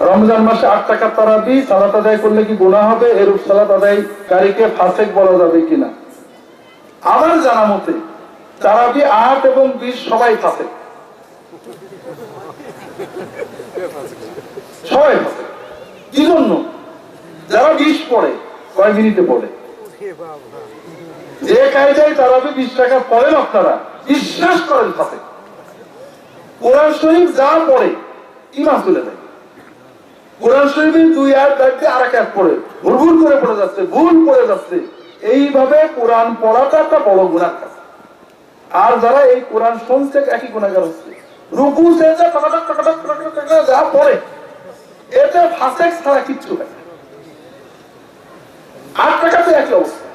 রমজান মাসে আট টাকা তারাবি, সালাত আদায় করলে কি গুণা হবে? এরূপ সালাত আদায়কারীকে ফাসেক বলা যাবে কিনা? আমার জানা মতে তারাবি আট এবং বিশ সবাই ফাসেক। সবাই কি জন্য? যারা বিশ পড়ে, কয় মিনিটে পড়ে? যে কায়দায় তারাবি বিশ টাকা পড়েন আপনারা, বিশ্বাস করেন ফাসেক। কোরআন শরীফ যা পড়ে ইমাম তুলে দেয় কোরআন শরীফের দুই আয়াত দেখতে আর এক পড়ে, ভুল ভুল করে পড়ে যাচ্ছে, ভুল পড়ে যাচ্ছে। এইভাবে কোরআন পড়াটা একটা বড় গুণার আর যারা এই কোরআন শুনছে, একই গুণাগার হচ্ছে। রুকু টাকাটাক যা পড়ে, এতে ছাড়া কিচ্ছু হয়। আট টাকাতে একই অবস্থা।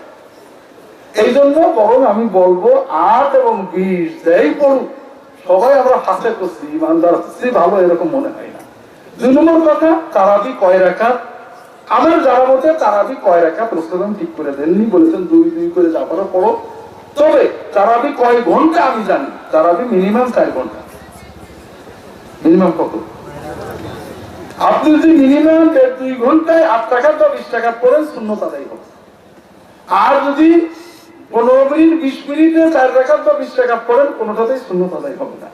এই জন্য বরং আমি বলব, আট এবং বিশ যাই পড়ুক, সবাই আমরা ফাঁসে করছি, ইমানদার হচ্ছি, ভালো এরকম মনে হয়। দুই কথা তারাবি কয় রাখা আমার যারা মতে তারাবি কয় রাখা প্রস্তাব ঠিক করে দেননি, বলেছেন দুই দুই করে যাবারও পড়ো। তবে তারাবি কয় ঘণ্টা আমি জানি, তারাবি মিনিমাম চার ঘণ্টা। মিনিমাম কত? আপনি যদি মিনিমাম দুই ঘন্টায় আট টাকা বা বিশ টাকা পড়েন শূন্য তাদাই হবে। আর যদি পনেরো মিনিট, বিশ মিনিটে চার টাকা বা বিশ টাকা পড়েন, কোনোটাতেই শূন্য তাদাই হবে না।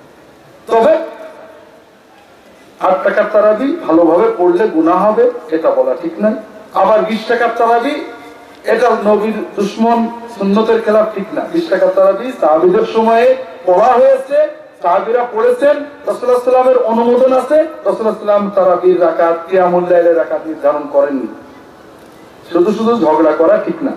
আট টাকার তারাবি ভালোভাবে পড়লে গুণা হবে, এটা বলা ঠিক নয়। আবার বিশ টাকার তারাবি এটা নবীর দুশ্মন সুন্নতের খেলাফ ঠিক না। বিশ টাকার তারাবি সাহাবিদের সময়ে পড়া হয়েছে, সাহাবিরা পড়েছেন রসুল্লাহ সাল্লামের অনুমোদন আছে রসুল্লাহ সাল্লাম তারাবির রাকাত কিয়ামুল্লাইলের রাকাত নির্ধারণ করেননি। শুধু শুধু ঝগড়া করা ঠিক না।